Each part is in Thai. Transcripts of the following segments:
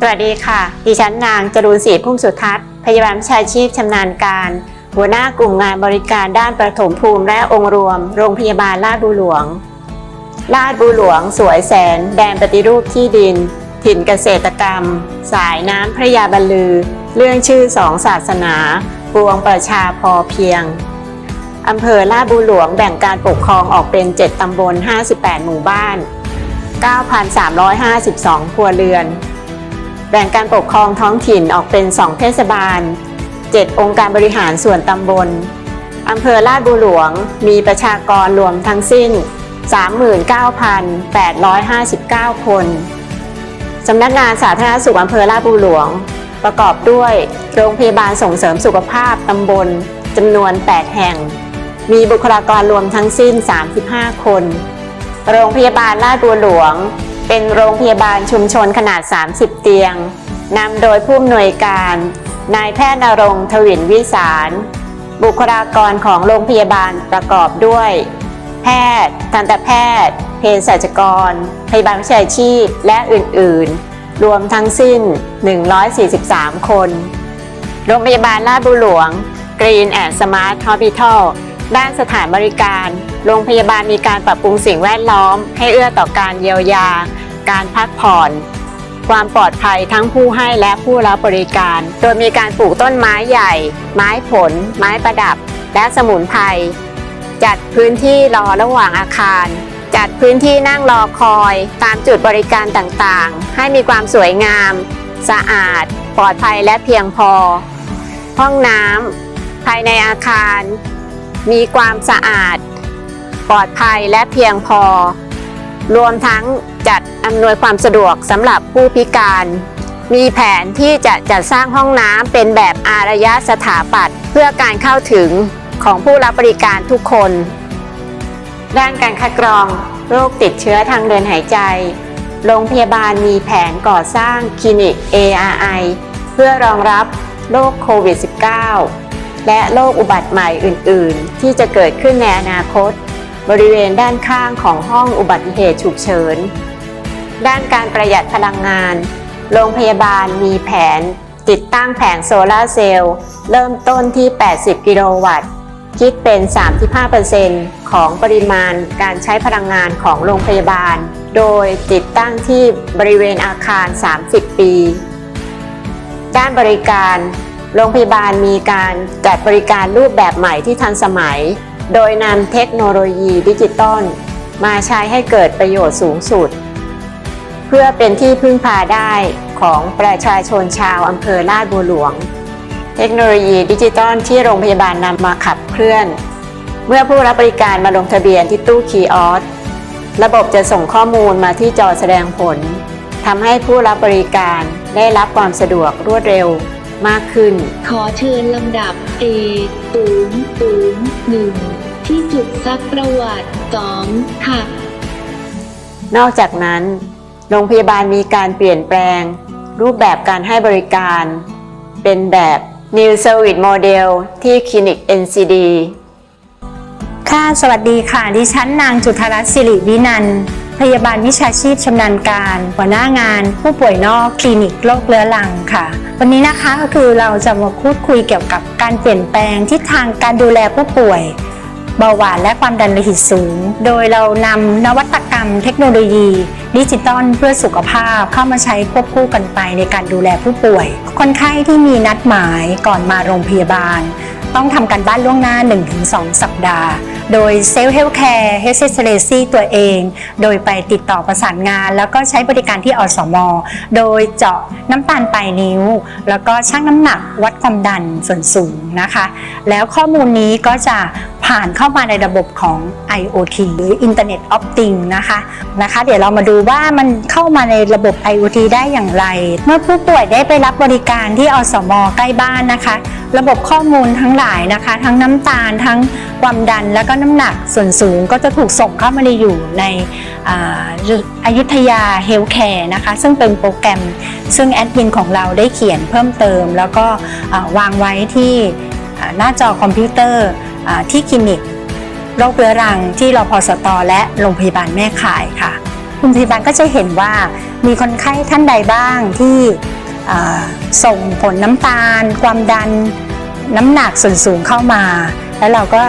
สวัสดีค่ะ ดิฉันนางจรูนศรีพุ่มสุทัศน์ พยาบาลวิชาชีพชำนาญการ หัวหน้ากลุ่มงานบริการด้านประถมภูมิและองค์รวม โรงพยาบาลลาดบูหลวง ลาดบูหลวง สวยแสน แดนปฏิรูปที่ดิน ถิ่นเกษตรกรรม สายน้ำพระยาบรรลือ เรื่องชื่อสองศาสนาปวงประชาพอเพียงอำเภอลาดบูหลวงแบ่งการปกครองออกเป็น 7 ตำบล 58 หมู่บ้าน 9,352 ครัวเรือน แบ่งการปกครองท้องถิ่นออกเป็น 2 เทศบาล 7 องค์การบริหารส่วนตำบล อำเภอลาดบูหลวง มีประชากรรวมทั้งสิ้น 39,859 คน สำนักงานสาธารณสุขอำเภอลาดบูหลวง ประกอบด้วย โรงพยาบาลส่งเสริมสุขภาพตำบลจำนวน 8 แห่ง มีบุคลากรรวมทั้งสิ้น 35 คน โรงพยาบาลลาดบัวหลวง เป็นโรงพยาบาลชุมชนขนาด 30 เตียงนำโดยผู้อำนวยการ นายแพทย์นรงทวินวิสาร บุคลากรของโรงพยาบาลประกอบด้วย แพทย์ ทันตแพทย์ เภสัชกร พยาบาลวิชาชีพ และอื่น ๆ รวมทั้งสิ้น 143 คน โรงพยาบาลลาดบุหลวง Green and Smart Hospital ด้านสถานบริการ โรงพยาบาลมีการปรับปรุงสิ่งแวดล้อม ให้เอื้อต่อการเยียวยา การพักผ่อน ความปลอดภัยทั้งผู้ให้และผู้รับบริการ โดยมีการปลูกต้นไม้ใหญ่ ไม้ผล ไม้ประดับ และสมุนไพร จัดพื้นที่รอระหว่างอาคาร จัดพื้นที่นั่งรอคอย ตามจุดบริการต่างๆ ให้มีความสวยงาม สะอาด ปลอดภัยและเพียงพอ ห้องน้ำภายในอาคาร มีความสะอาด ปลอดภัยและเพียงพอ รวมทั้งจัดอำนวยความสะดวกสำหรับผู้พิการ มีแผนที่จะจัดสร้างห้องน้ำเป็นแบบอารยะสถาปัตย์เพื่อการเข้าถึงของผู้รับบริการทุกคน ด้านการคัดกรองโรคติดเชื้อทางเดินหายใจ โรงพยาบาลมีแผนก่อสร้างคลินิก ARI เพื่อรองรับโรคโควิด -19 และโรคอุบัติใหม่อื่น ๆ ที่จะเกิดขึ้นในอนาคต บริเวณด้านข้างของห้องอุบัติเหตุฉุกเฉิน ด้านการประหยัดพลังงาน โรงพยาบาลมีแผน ติดตั้งแผงโซลาร์เซลล์เริ่มต้นที่ 80 กิโลวัตต์ คิดเป็น 35%ของปริมาณการใช้พลังงานของโรงพยาบาล โดยติดตั้งที่บริเวณอาคาร 30 ปี ด้านบริการ โรงพยาบาลมีการจัดบริการรูปแบบใหม่ที่ทันสมัย โดยนำเทคโนโลยีดิจิตอลมาใช้ให้เกิดประโยชน์สูงสุด เพื่อเป็นที่พึ่งพาได้ของประชาชนชาวอำเภอลาดบัวหลวง เทคโนโลยีดิจิตอลที่โรงพยาบาลนำมาขับเคลื่อน เมื่อผู้รับบริการมาลงทะเบียนที่ตู้คีย์ออสระบบจะส่งข้อมูลมาที่จอแสดงผลทำให้ผู้รับบริการได้รับความสะดวกรวดเร็วมากขึ้น ขอเชิญลำดับ A ตูนตูนหนึ่ง ที่จุดซักประวัติสองค่ะ นอกจากนั้น โรงพยาบาลมีการเปลี่ยนแปลง รูปแบบการให้บริการ เป็นแบบ New Service Model ที่คลินิก NCD ค่ะ สวัสดีค่ะ ดิฉันนางจุธารัตน์สิริวินันท์พยาบาลวิชาชีพชำนาญการ หัวหน้างาน ผู้ป่วยนอกคลินิกโรคเรื้อรังค่ะ วันนี้นะคะก็คือเราจะมาพูดคุยเกี่ยวกับการเปลี่ยนแปลงทิศทางการดูแลผู้ป่วย เบาหวานและความดันโลหิตสูง โดยเรานำนวัตกรรมเทคโนโลยี ดิจิตอลเพื่อสุขภาพเข้ามาใช้ควบคู่กันไปในการดูแลผู้ป่วย คนไข้ที่มีนัดหมายก่อนมาโรงพยาบาล ต้องทำการบ้านล่วงหน้า 1-2 สัปดาห์ โดยเซลล์เฮลท์แคร์เฮสเซเลซี่ตัวเอง โดยไปติดต่อประสานงาน แล้วก็ใช้บริการที่อสม โดยเจาะน้ำตาลปลายนิ้ว แล้วก็ชั่งน้ำหนักวัดความดันส่วนสูงนะคะ แล้วข้อมูลนี้ก็จะผ่านเข้ามาในระบบของ IoT หรือ Internet of Things นะคะนะคะ เดี๋ยวเรามาดูว่ามันเข้ามาในระบบ IoT ได้อย่างไร เมื่อผู้ป่วยได้ไปรับบริการที่อสมใกล้บ้านนะคะ ระบบข้อมูลทั้งหลายนะคะ ทั้งน้ำตาลทั้งความดันแล้วก็น้ำหนักส่วนสูงก็จะถูกส่งเข้ามาในอยู่ในอายุทยาเฮลท์แคร์นะคะ ซึ่งเป็นโปรแกรมซึ่งแอดมินของเราได้เขียนเพิ่มเติม แล้วก็วางไว้ที่หน้าจอคอมพิวเตอร์ที่คลินิกโรคเรื้อรังที่รพสตและโรงพยาบาลแม่ข่ายค่ะคุณพยาบาลก็จะเห็นว่ามีคนไข้ท่านใดบ้างที่ส่งผลน้ำตาล ความดันน้ำหนักส่วนสูงเข้ามา แล้วเราก็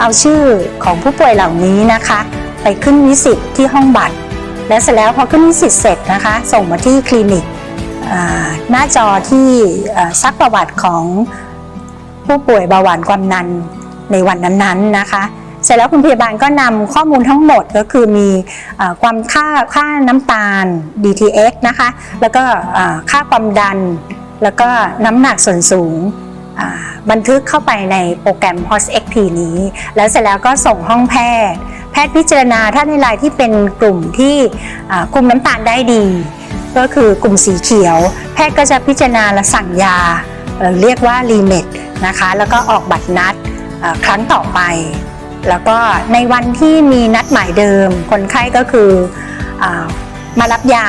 เอาชื่อของผู้ป่วยเหล่านี้นะคะ ไปขึ้นวิสิตที่ห้องบัตร และเสร็จแล้วพอขึ้นวิสิตเสร็จนะคะ ส่งมาที่คลินิกหน้าจอที่ซักประวัติของผู้ป่วยเบาหวานความดันในวันนั้นๆนะคะ เสร็จแล้วคุณพยาบาลก็นำข้อมูลทั้งหมดก็คือมีอความค่าค่าน้ำตาล DTX นะคะ แล้วก็ค่าความดัน แล้วก็น้ำหนักส่วนสูง บันทึกเข้าไปในโปรแกรม HOSXP นี้ แล้วเสร็จแล้วก็ส่งห้องแพทย์ แพทย์พิจารณาถ้าในรายที่เป็นกลุ่มที่คุมน้ำตาลได้ดี ก็คือกลุ่มสีเขียว แพทย์ก็จะพิจารณาและสั่งยา เรียกว่ารีเมดนะคะ แล้วก็ออกบัตรนัดครั้งต่อไป แล้วก็ในวันที่มีนัดหมายเดิม คนไข้ก็คืออมารับยา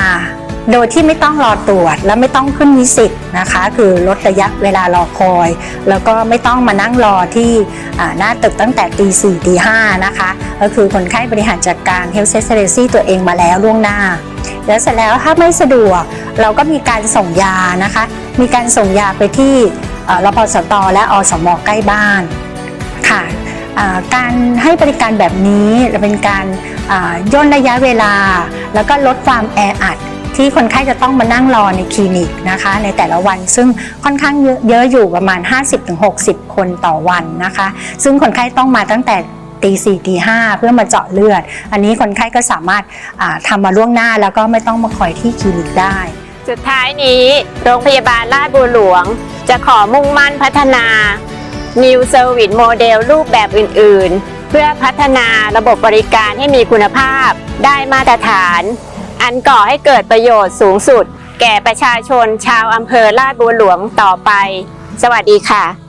โดยที่ไม่ต้องรอตรวจและไม่ต้องขึ้นวิสิตนะคะ คือลดระยะเวลารอคอย แล้วก็ไม่ต้องมานั่งรอที่หน้าตึกตั้งแต่ตีสี่ตีห้านะคะ ก็คือคนไข้บริหารจัดการ Health s e r v i c e ตัวเองมาแล้วล่วงหน้า แล้วเสร็จแล้วถ้าไม่สะดวกเราก็มีการส่งยานะคะ มีการส่งยาไปที่รพสตและอสมใกล้บ้านค่ะการให้บริการแบบนี้เป็นการย่นระยะเวลา แล้วก็ลดความแออัด ที่คนไข้จะต้องมานั่งรอในคลินิกนะคะ ในแต่ละวันซึ่งค่อนข้างเยอะอยู่ประมาณ 50-60 คนต่อวันนะคะ ซึ่งคนไข้ต้องมาตั้งแต่ตีสี่ตีห้าเพื่อมาเจาะเลือด อันนี้คนไข้ก็สามารถอ่าทำมาล่วงหน้าแล้วก็ไม่ต้องมาคอยที่คลินิกได้ สุดท้ายนี้ โรงพยาบาลราชบุรีหลวง จะขอมุ่งมั่นพัฒนา New Service Model รูปแบบอื่น ๆ เพื่อพัฒนาระบบบริการให้มีคุณภาพได้มาตรฐาน อันก่อให้เกิดประโยชน์สูงสุด แก่ประชาชนชาวอำเภอลาดบัวหลวงต่อไป สวัสดีค่ะ